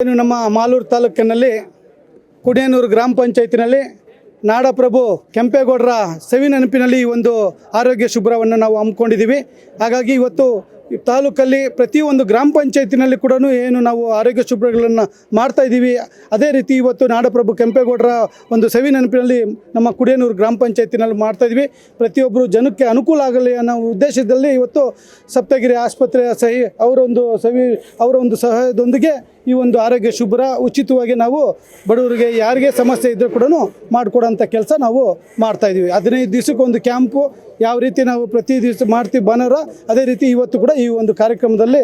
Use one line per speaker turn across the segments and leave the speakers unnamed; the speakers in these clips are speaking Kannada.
ಏನು ನಮ್ಮ ಮಾಲೂರು ತಾಲೂಕಿನಲ್ಲಿ ಕುಡಿಯನೂರು ಗ್ರಾಮ ಪಂಚಾಯತಿನಲ್ಲಿ ನಾಡಪ್ರಭು ಕೆಂಪೇಗೌಡರ ಸವಿ ನೆನಪಿನಲ್ಲಿ ಈ ಒಂದು ಆರೋಗ್ಯ ಶುಭ್ರವನ್ನು ನಾವು ಹಮ್ಮಿಕೊಂಡಿದ್ದೀವಿ. ಹಾಗಾಗಿ ಇವತ್ತು ತಾಲೂಕಲ್ಲಿ ಪ್ರತಿಯೊಂದು ಗ್ರಾಮ ಪಂಚಾಯತಿನಲ್ಲಿ ಕೂಡ ಏನು ನಾವು ಆರೋಗ್ಯ ಶುಭ್ರಗಳನ್ನು ಮಾಡ್ತಾ ಇದ್ದೀವಿ. ಅದೇ ರೀತಿ ಇವತ್ತು ನಾಡಪ್ರಭು ಕೆಂಪೇಗೌಡರ ಒಂದು ಸವಿ ನೆನಪಿನಲ್ಲಿ ನಮ್ಮ ಕುಡಿಯನೂರು ಗ್ರಾಮ ಪಂಚಾಯತಿನಲ್ಲಿ ಮಾಡ್ತಾ ಇದ್ವಿ ಪ್ರತಿಯೊಬ್ಬರು ಜನಕ್ಕೆ ಅನುಕೂಲ ಆಗಲಿ ಅನ್ನೋ ಉದ್ದೇಶದಲ್ಲಿ ಇವತ್ತು ಸಪ್ತಗಿರಿ ಆಸ್ಪತ್ರೆಯ ಸಹಿ ಅವರೊಂದು ಸವಿ ಅವರ ಒಂದು ಸಹಾಯದೊಂದಿಗೆ ಈ ಒಂದು ಆರೋಗ್ಯ ಶುಭ್ರ, ಉಚಿತವಾಗಿ ನಾವು ಬಡವರಿಗೆ ಯಾರಿಗೆ ಸಮಸ್ಯೆ ಇದ್ದರೂ ಕೂಡ ಮಾಡಿಕೊಡೋಂಥ ಕೆಲಸ ನಾವು ಮಾಡ್ತಾ ಇದ್ದೀವಿ. ಹದಿನೈದು ದಿವಸಕ್ಕೆ ಒಂದು ಕ್ಯಾಂಪು, ಯಾವ ರೀತಿ ನಾವು ಪ್ರತಿ ದಿವಸ ಮಾಡ್ತೀವಿ, ಭಾನುವಾರ, ಅದೇ ರೀತಿ ಇವತ್ತು ಕೂಡ ಈ ಒಂದು ಕಾರ್ಯಕ್ರಮದಲ್ಲಿ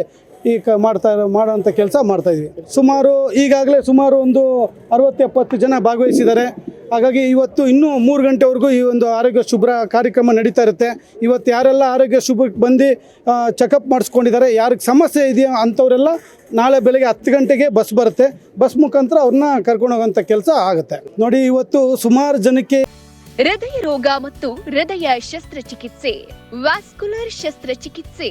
ಈ ಕ ಮಾಡ್ತಾ ಮಾಡುವಂಥ ಕೆಲಸ ಮಾಡ್ತಾ ಇದ್ವಿ. ಸುಮಾರು ಈಗಾಗಲೇ ಸುಮಾರು ಒಂದು ಅರವತ್ತು ಎಪ್ಪತ್ತು ಜನ ಭಾಗವಹಿಸಿದ್ದಾರೆ. ಹಾಗಾಗಿ ಇವತ್ತು ಇನ್ನೂ ಮೂರು ಗಂಟೆವರೆಗೂ ಈ ಒಂದು ಆರೋಗ್ಯ ಶುಭ್ರ ಕಾರ್ಯಕ್ರಮ ನಡೀತಾ ಇರುತ್ತೆ. ಇವತ್ತು ಯಾರೆಲ್ಲ ಆರೋಗ್ಯ ಶುಭಕ್ಕೆ ಬಂದು ಚೆಕಪ್ ಮಾಡಿಸ್ಕೊಂಡಿದ್ದಾರೆ, ಯಾರಿಗೆ ಸಮಸ್ಯೆ ಇದೆಯೋ ಅಂಥವರೆಲ್ಲ ನಾಳೆ ಬೆಳಗ್ಗೆ ಹತ್ತು ಗಂಟೆಗೆ ಬಸ್ ಬರುತ್ತೆ. ಬಸ್ ಮುಖಾಂತರ ಅವ್ರನ್ನ ಕರ್ಕೊಂಡು ಹೋಗೋಂಥ ಕೆಲಸ ಆಗುತ್ತೆ. ನೋಡಿ, ಇವತ್ತು ಸುಮಾರು ಜನಕ್ಕೆ
ಹೃದಯ ರೋಗ ಮತ್ತು ಹೃದಯ ಶಸ್ತ್ರಚಿಕಿತ್ಸೆ ವ್ಯಾಸ್ಕುಲರ್ ಶಸ್ತ್ರಚಿಕಿತ್ಸೆ.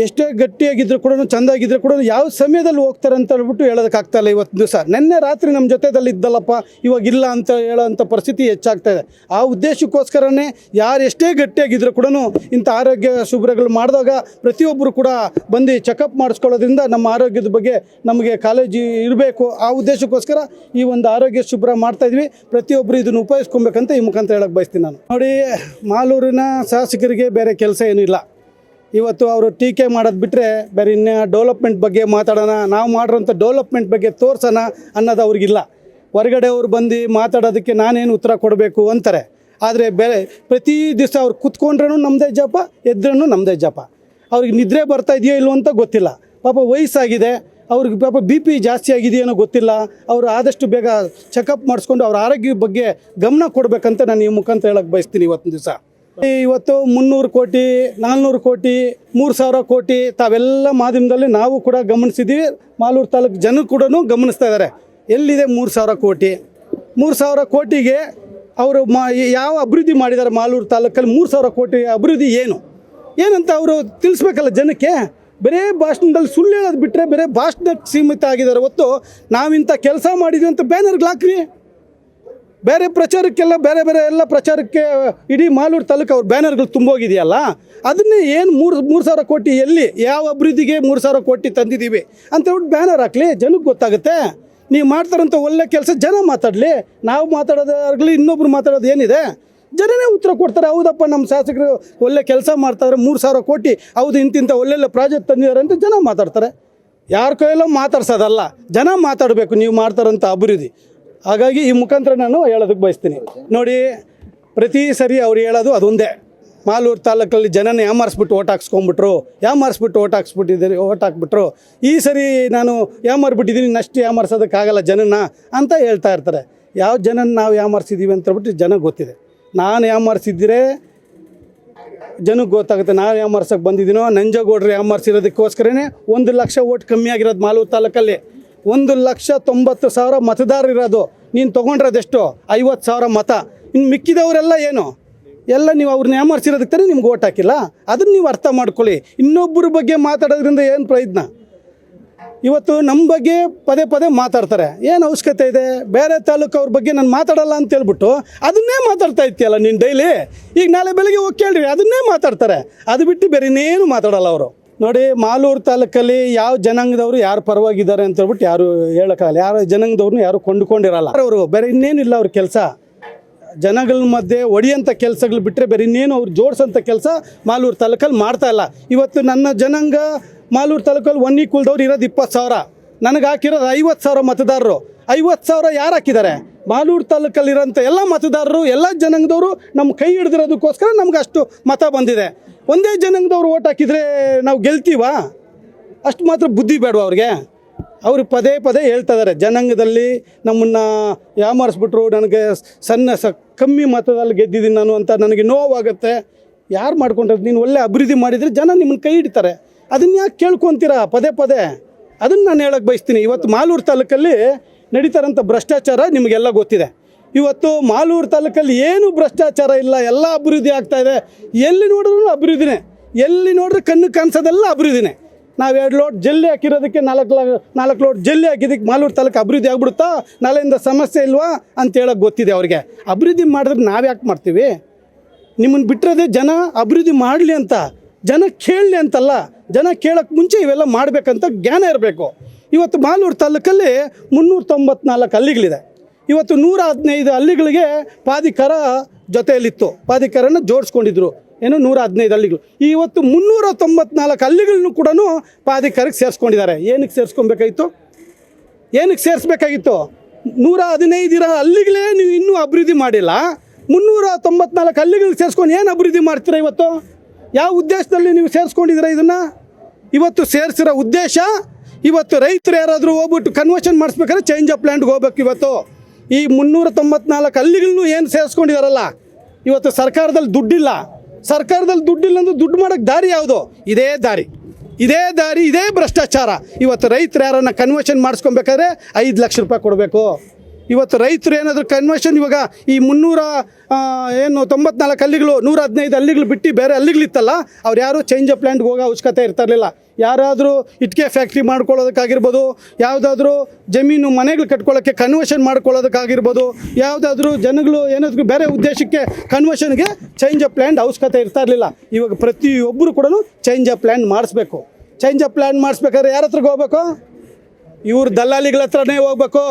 ಎಷ್ಟೇ ಗಟ್ಟಿಯಾಗಿದ್ರು ಕೂಡ, ಚಂದಾಗಿದ್ರು ಕೂಡ ಯಾವ ಸಮಯದಲ್ಲಿ ಹೋಗ್ತಾರೆ ಅಂತ ಹೇಳ್ಬಿಟ್ಟು ಹೇಳೋದಕ್ಕಾಗ್ತಾ ಇಲ್ಲ ಇವತ್ತು ದಿವಸ. ನಿನ್ನೆ ರಾತ್ರಿ ನಮ್ಮ ಜೊತೆದಲ್ಲಿ ಇದ್ದಲ್ಲಪ್ಪ, ಇವಾಗ ಇಲ್ಲ ಅಂತ ಹೇಳೋಂಥ ಪರಿಸ್ಥಿತಿ ಹೆಚ್ಚಾಗ್ತಾ ಇದೆ. ಆ ಉದ್ದೇಶಕ್ಕೋಸ್ಕರನೇ ಯಾರು ಎಷ್ಟೇ ಗಟ್ಟಿಯಾಗಿದ್ರು ಕೂಡ ಇಂಥ ಆರೋಗ್ಯ ಶಿಬಿರಗಳು ಮಾಡಿದಾಗ ಪ್ರತಿಯೊಬ್ಬರು ಕೂಡ ಬಂದು ಚೆಕಪ್ ಮಾಡಿಸ್ಕೊಳ್ಳೋದ್ರಿಂದ ನಮ್ಮ ಆರೋಗ್ಯದ ಬಗ್ಗೆ ನಮಗೆ ಕಾಳಜಿ ಇರಬೇಕು. ಆ ಉದ್ದೇಶಕ್ಕೋಸ್ಕರ ಈ ಒಂದು ಆರೋಗ್ಯ ಶಿಬಿರ ಮಾಡ್ತಾ ಇದ್ವಿ. ಪ್ರತಿಯೊಬ್ಬರು ಇದನ್ನು ಉಪಯೋಗಿಸ್ಕೊಬೇಕಂತ ಈ ಮುಖಾಂತರ ಹೇಳಕ್ಕೆ ಬಯಸ್ತೀನಿ ನಾನು. ನೋಡಿ, ಮಾಲೂರಿನ ಶಾಸಕರಿಗೆ ಬೇರೆ ಕೆಲಸ ಏನೂ ಇಲ್ಲ. ಇವತ್ತು ಅವರು ಟೀಕೆ ಮಾಡೋದು ಬಿಟ್ಟರೆ ಬೇರೆ ಇನ್ನ ಡೆವಲಪ್ಮೆಂಟ್ ಬಗ್ಗೆ ಮಾತಾಡೋಣ. ನಾವು ಮಾಡಿರೋಂಥ ಡೆವಲಪ್ಮೆಂಟ್ ಬಗ್ಗೆ ತೋರ್ಸೋಣ ಅನ್ನೋದು ಅವ್ರಿಗಿಲ್ಲ. ಹೊರಗಡೆ ಅವ್ರು ಬಂದು ಮಾತಾಡೋದಕ್ಕೆ ನಾನೇನು ಉತ್ತರ ಕೊಡಬೇಕು ಅಂತಾರೆ. ಆದರೆ ಬೇರೆ ಪ್ರತಿ ದಿವಸ ಅವ್ರು ಕುತ್ಕೊಂಡ್ರೂ ನಮ್ಮದೇ ಜಪ ಎದ್ರೂ ನಮ್ಮದೇ ಜಪ. ಅವ್ರಿಗೆ ನಿದ್ರೆ ಬರ್ತಾ ಇದೆಯೋ ಇಲ್ಲೋ ಅಂತ ಗೊತ್ತಿಲ್ಲ. ಪಾಪ ವಯಸ್ಸಾಗಿದೆ, ಅವ್ರಿಗೆ ಪಾಪ ಬಿ ಪಿ ಜಾಸ್ತಿ ಆಗಿದೆಯೇನೋ ಗೊತ್ತಿಲ್ಲ. ಅವರು ಆದಷ್ಟು ಬೇಗ ಚೆಕಪ್ ಮಾಡಿಸ್ಕೊಂಡು ಅವ್ರ ಆರೋಗ್ಯದ ಬಗ್ಗೆ ಗಮನ ಕೊಡಬೇಕಂತ ನಾನು ಈ ಮುಖಾಂತರ ಹೇಳಕ್ಕೆ ಬಯಸ್ತೀನಿ ಇವತ್ತಿನ ದಿವಸ. ಇವತ್ತು ಮುನ್ನೂರು ಕೋಟಿ, ನಾಲ್ನೂರು ಕೋಟಿ, ಮೂರು ಸಾವಿರ ಕೋಟಿ ತಾವೆಲ್ಲ ಮಾಧ್ಯಮದಲ್ಲಿ ನಾವು ಕೂಡ ಗಮನಿಸಿದ್ದೀವಿ. ಮಾಲೂರು ತಾಲೂಕು ಜನರು ಕೂಡ ಗಮನಿಸ್ತಾ ಇದ್ದಾರೆ. ಎಲ್ಲಿದೆ ಮೂರು ಸಾವಿರ ಕೋಟಿ? ಮೂರು ಸಾವಿರ ಕೋಟಿಗೆ ಅವರು ಮಾ, ಯಾವ ಅಭಿವೃದ್ಧಿ ಮಾಡಿದ್ದಾರೆ ಮಾಲೂರು ತಾಲೂಕಲ್ಲಿ? ಮೂರು ಸಾವಿರ ಕೋಟಿ ಅಭಿವೃದ್ಧಿ ಏನು? ಏನಂತ ಅವರು ತಿಳಿಸ್ಬೇಕಲ್ಲ ಜನಕ್ಕೆ? ಬರೇ ಭಾಷಣದಲ್ಲಿ ಸುಳ್ಳು ಹೇಳೋದು ಬಿಟ್ಟರೆ ಬೇರೆ ಭಾಷಣಕ್ಕೆ ಸೀಮಿತ ಆಗಿದ್ದಾರೆ. ಹೊತ್ತು ನಾವಿಂಥ ಕೆಲಸ ಮಾಡಿದ್ವಿ ಅಂತ ಬ್ಯಾನರ್ಗಳು ಹಾಕ್ರಿ. ಬೇರೆ ಪ್ರಚಾರಕ್ಕೆಲ್ಲ, ಬೇರೆ ಬೇರೆ ಎಲ್ಲ ಪ್ರಚಾರಕ್ಕೆ ಇಡೀ ಮಾಲೂರು ತಾಲೂಕು ಅವ್ರ ಬ್ಯಾನರ್ಗಳು ತುಂಬೋಗಿದೆಯಲ್ಲ, ಅದನ್ನೇ ಏನು ಮೂರು ಮೂರು ಸಾವಿರ ಕೋಟಿ ಎಲ್ಲಿ, ಯಾವ ಅಭಿವೃದ್ಧಿಗೆ ಮೂರು ಸಾವಿರ ಕೋಟಿ ತಂದಿದ್ದೀವಿ ಅಂತ ಹೇಳ್ಬಿಟ್ಟು ಬ್ಯಾನರ್ ಹಾಕಲಿ, ಜನಕ್ಕೆ ಗೊತ್ತಾಗುತ್ತೆ. ನೀವು ಮಾಡ್ತಾರಂಥ ಒಳ್ಳೆ ಕೆಲಸ, ಜನ ಮಾತಾಡಲಿ. ನಾವು ಮಾತಾಡೋದಾಗಲಿ ಇನ್ನೊಬ್ರು ಮಾತಾಡೋದು ಏನಿದೆ? ಜನನೇ ಉತ್ತರ ಕೊಡ್ತಾರೆ, ಹೌದಪ್ಪ, ನಮ್ಮ ಶಾಸಕರು ಒಳ್ಳೆ ಕೆಲಸ ಮಾಡ್ತಾರೆ ಮೂರು ಸಾವಿರ ಕೋಟಿ, ಹೌದು ಇಂತಿಂಥ ಒಳ್ಳೊಳ್ಳೆ ಪ್ರಾಜೆಕ್ಟ್ ತಂದಿದ್ದಾರೆ ಅಂತ ಜನ ಮಾತಾಡ್ತಾರೆ. ಯಾರ ಕೈಯಲ್ಲೋ ಮಾತಾಡ್ಸೋದಲ್ಲ, ಜನ ಮಾತಾಡಬೇಕು, ನೀವು ಮಾಡ್ತಾರಂಥ ಅಭಿವೃದ್ಧಿ. ಹಾಗಾಗಿ ಈ ಮುಖಾಂತರ ನಾನು ಹೇಳೋದಕ್ಕೆ ಬಯಸ್ತೀನಿ. ನೋಡಿ, ಪ್ರತಿ ಸರಿ ಅವ್ರು ಹೇಳೋದು ಅದೊಂದೇ. ಮಾಲೂರು ತಾಲೂಕಲ್ಲಿ ಜನನ ಯಾಮಾರಿಸ್ಬಿಟ್ಟು ಓಟ್ ಹಾಕ್ಸ್ಕೊಂಬಿಟ್ರು ಯಾಮಾರಿಸ್ಬಿಟ್ಟು ಓಟ್ ಹಾಕ್ಸ್ಬಿಟ್ಟಿದ್ದೀರಿ, ಓಟ್ ಹಾಕ್ಬಿಟ್ರು, ಈ ಸರಿ ನಾನು ಯಾಮಾರ್ಬಿಟ್ಟಿದ್ದೀನಿ ನಷ್ಟು ಯಾಮಾರಿಸೋದಕ್ಕಾಗಲ್ಲ ಜನನ ಅಂತ ಹೇಳ್ತಾ ಇರ್ತಾರೆ. ಯಾವ ಜನನ ನಾವು ಯಾಮಾರಿಸಿದ್ದೀವಿ ಅಂತ ಹೇಳ್ಬಿಟ್ಟು ಜನಕ್ಕೆ ಗೊತ್ತಿದೆ. ನಾನು ಯಾಮಾರಿಸಿದ್ದರೆ ಜನಕ್ಕೆ ಗೊತ್ತಾಗುತ್ತೆ ನಾವು ಯಾಮಾರ್ಸಕ್ಕೆ ಬಂದಿದ್ದೀನೋ, ನಂಜಗೌಡ್ರು ಯಾಮಾರಿಸಿರೋದಕ್ಕೋಸ್ಕರನೇ ಒಂದು ಲಕ್ಷ ಓಟ್ ಕಮ್ಮಿ ಆಗಿರೋದು ಮಾಲೂರು ತಾಲೂಕಲ್ಲಿ. ಒಂದು ಲಕ್ಷ ತೊಂಬತ್ತು ಸಾವಿರ ಮತದಾರರು ಇರೋದು. ನೀನು ತೊಗೊಂಡಿರೋದೆಷ್ಟು? ಐವತ್ತು ಸಾವಿರ ಮತ. ಇನ್ನು ಮಿಕ್ಕಿದವರೆಲ್ಲ ಏನು? ಎಲ್ಲ ನೀವು ಅವ್ರನ್ನ ತಾನೇ ನಿಮ್ಗೆ ಓಟ್ ಹಾಕಿಲ್ಲ? ಅದನ್ನು ನೀವು ಅರ್ಥ ಮಾಡ್ಕೊಳ್ಳಿ. ಇನ್ನೊಬ್ಬರ ಬಗ್ಗೆ ಮಾತಾಡೋದ್ರಿಂದ ಏನು ಪ್ರಯತ್ನ? ಇವತ್ತು ನಮ್ಮ ಬಗ್ಗೆ ಪದೇ ಪದೇ ಮಾತಾಡ್ತಾರೆ. ಏನು ಅವಶ್ಯಕತೆ ಇದೆ? ಬೇರೆ ತಾಲೂಕು ಅವ್ರ ಬಗ್ಗೆ ನಾನು ಮಾತಾಡಲ್ಲ ಅಂತ ಹೇಳ್ಬಿಟ್ಟು ಅದನ್ನೇ ಮಾತಾಡ್ತಾ ಇರ್ತೀಯಲ್ಲ ನೀನು ಡೈಲಿ? ಈಗ ನಾಳೆ ಬೆಳಗ್ಗೆ ಹೋಗಿ ಕೇಳ್ರಿ, ಅದನ್ನೇ ಮಾತಾಡ್ತಾರೆ. ಅದು ಬಿಟ್ಟು ಬೇರೆ ಇನ್ನೇನು ಮಾತಾಡಲ್ಲ ಅವರು. ನೋಡಿ, ಮಾಲೂರು ತಾಲೂಕಲ್ಲಿ ಯಾವ ಜನಾಂಗದವರು ಯಾರು ಪರವಾಗಿದ್ದಾರೆ ಅಂತ ಹೇಳ್ಬಿಟ್ಟು ಯಾರು ಹೇಳೋಕ್ಕಾಗಲ್ಲ. ಯಾರು ಜನಾಂಗದವ್ರನ್ನ ಯಾರು ಕೊಂಡುಕೊಂಡಿರಲ್ಲ. ಅವರು ಬೇರೆ ಇನ್ನೇನಿಲ್ಲ ಅವ್ರ ಕೆಲಸ. ಜನಗಳ ಮಧ್ಯೆ ಒಡಿಯಂಥ ಕೆಲಸಗಳು ಬಿಟ್ಟರೆ ಬೇರೆ ಇನ್ನೇನು ಅವ್ರು ಜೋಡಿಸೋಂಥ ಕೆಲಸ ಮಾಲೂರು ತಾಲೂಕಲ್ಲಿ ಮಾಡ್ತಾ ಇಲ್ಲ. ಇವತ್ತು ನನ್ನ ಜನಾಂಗ ಮಾಲೂರು ತಾಲೂಕಲ್ಲಿ ಒನ್ ಈಕ್ವಲ್ದವ್ರು ಇರೋದು ಇಪ್ಪತ್ತು ಸಾವಿರ. ನನಗೆ ಹಾಕಿರೋದು ಐವತ್ತು ಸಾವಿರ ಮತದಾರರು. ಐವತ್ತು ಸಾವಿರ ಯಾರು ಹಾಕಿದ್ದಾರೆ? ಮಾಲೂರು ತಾಲೂಕಲ್ಲಿರೋಂಥ ಎಲ್ಲ ಮತದಾರರು, ಎಲ್ಲ ಜನಾಂಗದವರು ನಮ್ಮ ಕೈ ಹಿಡಿದಿರೋದಕ್ಕೋಸ್ಕರ ನಮ್ಗೆ ಅಷ್ಟು ಮತ ಬಂದಿದೆ. ಒಂದೇ ಜನಾಂಗದವ್ರು ಓಟ್ ಹಾಕಿದರೆ ನಾವು ಗೆಲ್ತೀವಾ? ಅಷ್ಟು ಮಾತ್ರ ಬುದ್ಧಿ ಬೇಡವ ಅವ್ರಿಗೆ? ಅವರು ಪದೇ ಪದೇ ಹೇಳ್ತಾ ಇದ್ದಾರೆ ಜನಾಂಗದಲ್ಲಿ ನಮ್ಮನ್ನು ಯಾಮಾರಿಸ್ಬಿಟ್ರು, ನನಗೆ ಸಣ್ಣ ಸ, ಕಮ್ಮಿ ಮತದಲ್ಲಿ ಗೆದ್ದಿದ್ದೀನಿ ನಾನು ಅಂತ ನನಗೆ ನೋವಾಗುತ್ತೆ. ಯಾರು ಮಾಡ್ಕೊಂಡ್ರೆ? ನೀನು ಒಳ್ಳೆ ಅಭಿವೃದ್ಧಿ ಮಾಡಿದರೆ ಜನ ನಿಮ್ಮನ್ನು ಕೈ ಹಿಡಿತಾರೆ. ಅದನ್ನ ಯಾಕೆ ಕೇಳ್ಕೊತೀರಾ ಪದೇ ಪದೇ? ಅದನ್ನು ನಾನು ಹೇಳಕ್ಕೆ ಬಯಸ್ತೀನಿ. ಇವತ್ತು ಮಾಲೂರು ತಾಲೂಕಲ್ಲಿ ನಡೀತಾರಂಥ ಭ್ರಷ್ಟಾಚಾರ ನಿಮಗೆಲ್ಲ ಗೊತ್ತಿದೆ. ಇವತ್ತು ಮಾಲೂರು ತಾಲೂಕಲ್ಲಿ ಏನು ಭ್ರಷ್ಟಾಚಾರ ಇಲ್ಲ, ಎಲ್ಲ ಅಭಿವೃದ್ಧಿ ಆಗ್ತಾ ಇದೆ. ಎಲ್ಲಿ ನೋಡಿದ್ರು ಅಭಿವೃದ್ಧಿನೇ. ಎಲ್ಲಿ ನೋಡಿದ್ರೆ ಕಣ್ಣು ಕಾಣಿಸೋದೆಲ್ಲ ಅಭಿವೃದ್ಧಿನೇ. ನಾವು ಎರಡು ಲೋಟ್ ಜಲ್ಲಿ ಹಾಕಿರೋದಕ್ಕೆ ನಾಲ್ಕು ನಾಲ್ಕು ಲೋಟ್ ಜಲ್ಲಿ ಹಾಕಿದ್ದಕ್ಕೆ ಮಾಲೂರು ತಾಲೂಕು ಅಭಿವೃದ್ಧಿ ಆಗ್ಬಿಡುತ್ತಾ, ನಾಳೆಯಿಂದ ಸಮಸ್ಯೆ ಇಲ್ವಾ ಅಂತ ಹೇಳೋಕೆ ಗೊತ್ತಿದೆ ಅವ್ರಿಗೆ. ಅಭಿವೃದ್ಧಿ ಮಾಡಿದ್ರೆ ನಾವು ಯಾಕೆ ಮಾಡ್ತೀವಿ? ನಿಮ್ಮನ್ನು ಬಿಟ್ಟರೆ ಜನ ಅಭಿವೃದ್ಧಿ ಮಾಡಲಿ ಅಂತ, ಜನ ಕೇಳಲಿ ಅಂತಲ್ಲ, ಜನ ಕೇಳೋಕ್ಕೆ ಮುಂಚೆ ಇವೆಲ್ಲ ಮಾಡಬೇಕಂತ ಜ್ಞಾನ ಇರಬೇಕು. ಇವತ್ತು ಮಾಲೂರು ತಾಲೂಕಲ್ಲಿ ಮುನ್ನೂರ ತೊಂಬತ್ನಾಲ್ಕು ಹಳ್ಳಿಗಳಿದೆ. ಇವತ್ತು ನೂರ ಹದಿನೈದು ಹಳ್ಳಿಗಳಿಗೆ ಪಾದಿಕರ ಜೊತೆಯಲ್ಲಿತ್ತು. ಪಾದಿಕರನ್ನು ಜೋಡಿಸ್ಕೊಂಡಿದ್ರು. ಏನು ನೂರ ಹದಿನೈದು ಹಳ್ಳಿಗಳು. ಇವತ್ತು ಮುನ್ನೂರ ತೊಂಬತ್ನಾಲ್ಕು ಹಳ್ಳಿಗಳನ್ನು ಕೂಡ ಪಾದಿಕರಿಗೆ ಸೇರಿಸ್ಕೊಂಡಿದ್ದಾರೆ. ಏನಕ್ಕೆ ಸೇರಿಸ್ಕೊಬೇಕಾಗಿತ್ತು? ಏನಕ್ಕೆ ಸೇರಿಸ್ಬೇಕಾಗಿತ್ತು? ನೂರ ಹದಿನೈದು ಇರೋ ಹಳ್ಳಿಗಳೇ ನೀವು ಇನ್ನೂ ಅಭಿವೃದ್ಧಿ ಮಾಡಿಲ್ಲ. ಮುನ್ನೂರ ತೊಂಬತ್ನಾಲ್ಕು ಹಳ್ಳಿಗಳಿಗೆ ಸೇರಿಸ್ಕೊಂಡು ಏನು ಅಭಿವೃದ್ಧಿ ಮಾಡ್ತೀರಾ ಇವತ್ತು? ಯಾವ ಉದ್ದೇಶದಲ್ಲಿ ನೀವು ಸೇರಿಸ್ಕೊಂಡಿದ್ದೀರಾ ಇದನ್ನು? ಇವತ್ತು ಸೇರಿಸಿರೋ ಉದ್ದೇಶ, ಇವತ್ತು ರೈತರು ಯಾರಾದರೂ ಹೋಗ್ಬಿಟ್ಟು ಕನ್ವರ್ಷನ್ ಮಾಡಿಸ್ಬೇಕಾದ್ರೆ ಚೇಂಜ್ ಆಫ್ ಪ್ಲ್ಯಾಂಟ್ಗೆ ಹೋಗ್ಬೇಕು ಇವತ್ತು. ಈ ಮುನ್ನೂರ ತೊಂಬತ್ನಾಲ್ಕು ಹಳ್ಳಿಗಳನ್ನು ಏನು ಸೇರಿಸ್ಕೊಂಡಿದಾರಲ್ಲ? ಇವತ್ತು ಸರ್ಕಾರದಲ್ಲಿ ದುಡ್ಡಿಲ್ಲ. ಸರ್ಕಾರದಲ್ಲಿ ದುಡ್ಡಿಲ್ಲ ಅಂದ್ರೆ ದುಡ್ಡು ಮಾಡೋಕ್ಕೆ ದಾರಿ ಯಾವುದು? ಇದೇ ದಾರಿ. ಇದೇ ದಾರಿ, ಇದೇ ಭ್ರಷ್ಟಾಚಾರ. ಇವತ್ತು ರೈತರು ಯಾರನ್ನು ಕನ್ವರ್ಷನ್ ಮಾಡಿಸ್ಕೊಬೇಕಾದ್ರೆ ಐದು ಲಕ್ಷ ರೂಪಾಯಿ ಕೊಡಬೇಕು. ಇವತ್ತು ರೈತರು ಏನಾದರೂ ಕನ್ವರ್ಷನ್ ಇವಾಗ ಈ ಮುನ್ನೂರ ಏನು ತೊಂಬತ್ನಾಲ್ಕು ಹಳ್ಳಿಗಳು, ನೂರ ಹದಿನೈದು ಹಳ್ಳಿಗಳು ಬಿಟ್ಟು ಬೇರೆ ಹಳ್ಳಿಗಳಿತ್ತಲ್ಲ, ಅವ್ರು ಯಾರು ಚೇಂಜ್ ಆಫ್ ಪ್ಲ್ಯಾಂಟ್ಗೆ ಹೋಗೋ ಅವಶ್ಯಕತೆ ಇರ್ತಿರಲಿಲ್ಲ ಯಾರಾದರೂ ಇಟ್ಕೆ ಫ್ಯಾಕ್ಟ್ರಿ ಮಾಡ್ಕೊಳ್ಳೋದಕ್ಕಾಗಿರ್ಬೋದು, ಯಾವುದಾದ್ರೂ ಜಮೀನು ಮನೆಗಳು ಕಟ್ಕೊಳ್ಳೋಕ್ಕೆ ಕನ್ವರ್ಷನ್ ಮಾಡ್ಕೊಳ್ಳೋದಕ್ಕಾಗಿರ್ಬೋದು, ಯಾವುದಾದ್ರೂ ಜನಗಳು ಏನಾದರೂ ಬೇರೆ ಉದ್ದೇಶಕ್ಕೆ ಕನ್ವರ್ಷನ್ಗೆ ಚೇಂಜ್ ಆಫ್ ಪ್ಲ್ಯಾಂಟ್ ಅವಶ್ಯಕತೆ ಇರ್ತಾ ಇರಲಿಲ್ಲ. ಇವಾಗ ಪ್ರತಿಯೊಬ್ಬರು ಕೂಡ ಚೇಂಜ್ ಆಫ್ ಪ್ಲ್ಯಾಂಟ್ ಮಾಡಿಸ್ಬೇಕು. ಚೇಂಜ್ ಆಫ್ ಪ್ಲ್ಯಾಂಟ್ ಮಾಡಿಸ್ಬೇಕಾದ್ರೆ ಯಾರ ಹತ್ರಕ್ಕೆ ಹೋಗ್ಬೇಕು? ಇವ್ರ ದಲ್ಲಾಳಿಗಳ ಹತ್ರನೇ ಹೋಗ್ಬೇಕು.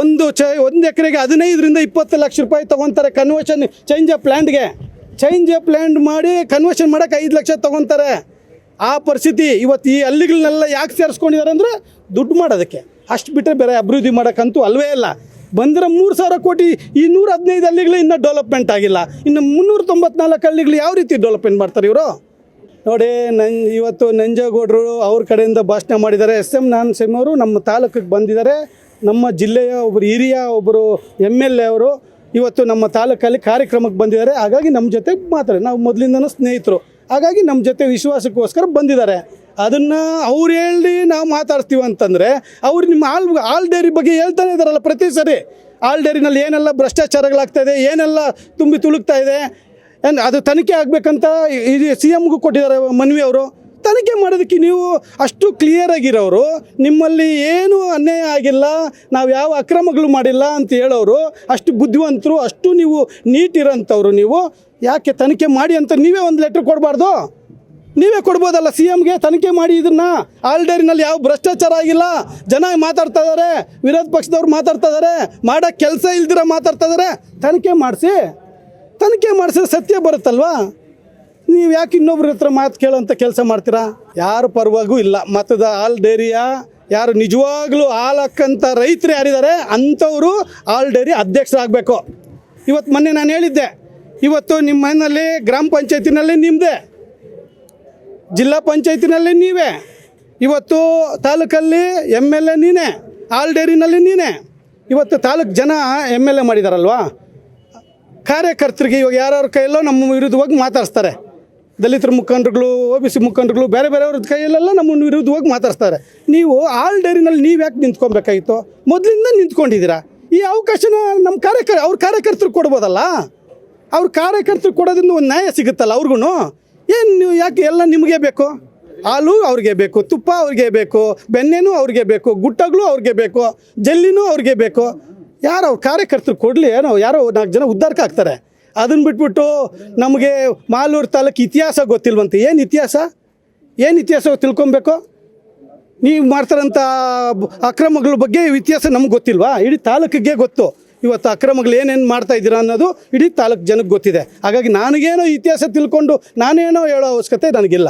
ಒಂದು ಚ, ಒಂದು ಎಕರೆಗೆ ಹದಿನೈದರಿಂದ ಇಪ್ಪತ್ತು ಲಕ್ಷ ರೂಪಾಯಿ ತೊಗೊತಾರೆ ಕನ್ವರ್ಷನ್ ಚೇಂಜ್ ಆಫ್ ಲ್ಯಾಂಡ್ಗೆ ಚೇಂಜ್ ಆಫ್ ಲ್ಯಾಂಡ್ ಮಾಡಿ ಕನ್ವರ್ಷನ್ ಮಾಡೋಕ್ಕೆ ಐದು ಲಕ್ಷ ತೊಗೊತಾರೆ. ಆ ಪರಿಸ್ಥಿತಿ ಇವತ್ತು ಈ ಹಳ್ಳಿಗಳನ್ನೆಲ್ಲ ಯಾಕೆ ಸೇರಿಸ್ಕೊಂಡಿದ್ದಾರೆ ಅಂದರೆ ದುಡ್ಡು ಮಾಡೋದಕ್ಕೆ. ಅಷ್ಟು ಬಿಟ್ಟರೆ ಬೇರೆ ಅಭಿವೃದ್ಧಿ ಮಾಡೋಕ್ಕಂತೂ ಅಲ್ವೇ ಇಲ್ಲ. ಬಂದರೆ ಮೂರು ಸಾವಿರ ಕೋಟಿ ಈ ನೂರ ಹದಿನೈದು ಹಳ್ಳಿಗಳು ಇನ್ನೂ ಡೆವಲಪ್ಮೆಂಟ್ ಆಗಿಲ್ಲ. ಇನ್ನು ಮುನ್ನೂರ ತೊಂಬತ್ನಾಲ್ಕು ಹಳ್ಳಿಗಳು ಯಾವ ರೀತಿ ಡೆವಲಪ್ಮೆಂಟ್ ಮಾಡ್ತಾರೆ ಇವರು? ನೋಡಿ, ನನ್, ಇವತ್ತು ನಂಜೇಗೌಡರು ಅವ್ರ ಕಡೆಯಿಂದ ಭಾಷಣ ಮಾಡಿದ್ದಾರೆ. ಎಸ್ ಎಂ, ನಾನ್ ಅವರು ನಮ್ಮ ತಾಲೂಕಿಗೆ ಬಂದಿದ್ದಾರೆ. ನಮ್ಮ ಜಿಲ್ಲೆಯ ಒಬ್ಬರು, ಹಿರಿಯ ಒಬ್ಬರು ಎಂ ಎಲ್ ಎ ಅವರು ಇವತ್ತು ನಮ್ಮ ತಾಲೂಕಲ್ಲಿ ಕಾರ್ಯಕ್ರಮಕ್ಕೆ ಬಂದಿದ್ದಾರೆ. ಹಾಗಾಗಿ ನಮ್ಮ ಜೊತೆ ಮಾತ್ರ ನಾವು ಮೊದಲಿಂದನೂ ಸ್ನೇಹಿತರು. ಹಾಗಾಗಿ ನಮ್ಮ ಜೊತೆ ವಿಶ್ವಾಸಕ್ಕೋಸ್ಕರ ಬಂದಿದ್ದಾರೆ. ಅದನ್ನು ಅವ್ರು ಹೇಳಿ ನಾವು ಮಾತಾಡ್ತೀವಿ ಅಂತಂದರೆ, ಅವ್ರು ನಿಮ್ಮ ಹಾಲ್ ಆಲ್ ಡೈರಿ ಬಗ್ಗೆ ಹೇಳ್ತಾನೆ ಇದ್ದಾರಲ್ಲ ಪ್ರತಿ ಸರಿ. ಆಲ್ ಡೈರಿನಲ್ಲಿ ಏನೆಲ್ಲ ಭ್ರಷ್ಟಾಚಾರಗಳಾಗ್ತಾ ಇದೆ, ಏನೆಲ್ಲ ತುಂಬಿ ತುಳುಕ್ತಾ ಇದೆ ಅದು ತನಿಖೆ ಆಗಬೇಕಂತ ಇದು ಸಿ ಎಮ್ಗೂ ಕೊಟ್ಟಿದ್ದಾರೆ ಮನವಿ ಅವರು. ತನಿಖೆ ಮಾಡೋದಕ್ಕೆ ನೀವು ಅಷ್ಟು ಕ್ಲಿಯರ್ ಆಗಿರೋರು, ನಿಮ್ಮಲ್ಲಿ ಏನು ಅನ್ಯಾಯ ಆಗಿಲ್ಲ, ನಾವು ಯಾವ ಅಕ್ರಮಗಳು ಮಾಡಿಲ್ಲ ಅಂತ ಹೇಳೋರು, ಅಷ್ಟು ಬುದ್ಧಿವಂತರು, ಅಷ್ಟು ನೀವು ನೀಟ್ ಇರೋಂಥವ್ರು ನೀವು. ಯಾಕೆ ತನಿಖೆ ಮಾಡಿ ಅಂತ ನೀವೇ ಒಂದು ಲೆಟ್ರ್ ಕೊಡಬಾರ್ದು? ನೀವೇ ಕೊಡ್ಬೋದಲ್ಲ ಸಿ ಎಮ್ಗೆ ತನಿಖೆ ಮಾಡಿ ಇದನ್ನ? ಆಲ್ಡೇರಿನಲ್ಲಿ ಯಾವ ಭ್ರಷ್ಟಾಚಾರ ಆಗಿಲ್ಲ? ಜನ ಮಾತಾಡ್ತಾ ಇದ್ದಾರೆ ವಿರೋಧ ಪಕ್ಷದವ್ರು ಮಾತಾಡ್ತಾ ಇದ್ದಾರೆ ಮಾಡೋ ಕೆಲಸ ಇಲ್ದಿರ ಮಾತಾಡ್ತಾ ಇದ್ದಾರೆ ತನಿಖೆ ಮಾಡಿಸಿ. ತನಿಖೆ ಮಾಡಿಸಿದ್ರೆ ಸತ್ಯ ಬರುತ್ತಲ್ವಾ? ನೀವು ಯಾಕೆ ಇನ್ನೊಬ್ರ ಹತ್ರ ಮಾತು ಕೇಳೋಂಥ ಕೆಲಸ ಮಾಡ್ತೀರಾ? ಯಾರು ಪರವಾಗೂ ಇಲ್ಲ. ಮತದ ಹಾಲ್ ಡೇರಿಯ ಯಾರು ನಿಜವಾಗ್ಲೂ ಹಾಲು ಹಾಕ್ಕಂಥ ರೈತರು ಯಾರಿದ್ದಾರೆ, ಅಂಥವರು ಹಾಲ್ ಡೇರಿ ಅಧ್ಯಕ್ಷರಾಗಬೇಕು. ಇವತ್ತು ಮೊನ್ನೆ ನಾನು ಹೇಳಿದ್ದೆ, ಇವತ್ತು ನಿಮ್ಮ ಮನೆಯಲ್ಲಿ ಗ್ರಾಮ ಪಂಚಾಯತಿನಲ್ಲಿ ನಿಮ್ಮದೇ ಜಿಲ್ಲಾ ಪಂಚಾಯತಿನಲ್ಲಿ ನೀವೇ. ಇವತ್ತು ತಾಲೂಕಲ್ಲಿ ಎಂ ಎಲ್ ಎ ನೀನೇ, ಹಾಲ್ ಡೈರಿನಲ್ಲಿ ನೀನೇ. ಇವತ್ತು ತಾಲೂಕು ಜನ ಎಂ ಎಲ್ ಎ ಮಾಡಿದಾರಲ್ವಾ? ಕಾರ್ಯಕರ್ತರಿಗೆ ಇವಾಗ ಯಾರ್ಯಾರ ಕೈಯಲ್ಲೋ ನಮ್ಮ ವಿರುದ್ಧವಾಗಿ ಮಾತಾಡಿಸ್ತಾರೆ. ದಲಿತರ ಮುಖಂಡರುಗಳು, ಒ ಬಿ ಸಿ ಮುಖಂಡರುಗಳು, ಬೇರೆ ಬೇರೆಯವ್ರ ಕೈಯಲ್ಲೆಲ್ಲ ನಮ್ಮ ವಿರುದ್ಧವಾಗಿ ಮಾತಾಡ್ತಾರೆ ನೀವು ಆಲ್ ಡೈರಿನಲ್ಲಿ ನೀವು ಯಾಕೆ ನಿಂತ್ಕೊಬೇಕಾಗಿತ್ತು? ಮೊದಲಿಂದ ನಿಂತ್ಕೊಂಡಿದ್ದೀರಾ? ಈ ಅವಕಾಶನ ನಮ್ಮ ಕಾರ್ಯಕರ್, ಅವ್ರ ಕಾರ್ಯಕರ್ತರು ಕೊಡ್ಬೋದಲ್ಲ? ಅವ್ರ ಕಾರ್ಯಕರ್ತರು ಕೊಡೋದ್ರಿಂದ ಒಂದು ನ್ಯಾಯ ಸಿಗುತ್ತಲ್ಲ ಅವ್ರಿಗೂ ಏನು ನೀವು ಯಾಕೆ ಎಲ್ಲ ನಿಮಗೆ ಬೇಕು? ಹಾಲು ಅವ್ರಿಗೆ ಬೇಕು, ತುಪ್ಪ ಅವ್ರಿಗೆ ಬೇಕು, ಬೆಣ್ಣೆನೂ ಅವ್ರಿಗೆ ಬೇಕು ಗುಟ್ಟಗಳು ಅವ್ರಿಗೆ ಬೇಕು, ಜಲ್ಲಿನೂ ಅವ್ರಿಗೆ ಬೇಕು. ಯಾರು ಅವ್ರ ಕಾರ್ಯಕರ್ತರು ಕೊಡಲಿ, ಏನೋ ಯಾರೋ ನಾಲ್ಕು ಜನ ಉದ್ಧಾರಕ್ಕೆ ಆಗ್ತಾರೆ. ಅದನ್ನು ಬಿಟ್ಬಿಟ್ಟು ನಮಗೆ ಮಾಲೂರು ತಾಲೂಕು ಇತಿಹಾಸ ಗೊತ್ತಿಲ್ವಂತೆ. ಏನು ಇತಿಹಾಸ? ಏನು ಇತಿಹಾಸ ತಿಳ್ಕೊಬೇಕು? ನೀವು ಮಾಡ್ತಾರಂಥ ಅಕ್ರಮಗಳ ಬಗ್ಗೆ ಇತಿಹಾಸ ನಮ್ಗೆ ಗೊತ್ತಿಲ್ವಾ? ಇಡೀ ತಾಲೂಕಿಗೆ ಗೊತ್ತು. ಇವತ್ತು ಅಕ್ರಮಗಳು ಏನೇನು ಮಾಡ್ತಾ ಇದ್ದೀರಾ ಅನ್ನೋದು ಇಡೀ ತಾಲೂಕು ಜನಕ್ಕೆ ಗೊತ್ತಿದೆ. ಹಾಗಾಗಿ ನನಗೇನೋ ಇತಿಹಾಸ ತಿಳ್ಕೊಂಡು ನಾನೇನೋ ಹೇಳೋ ಅವಶ್ಯಕತೆ ನನಗಿಲ್ಲ.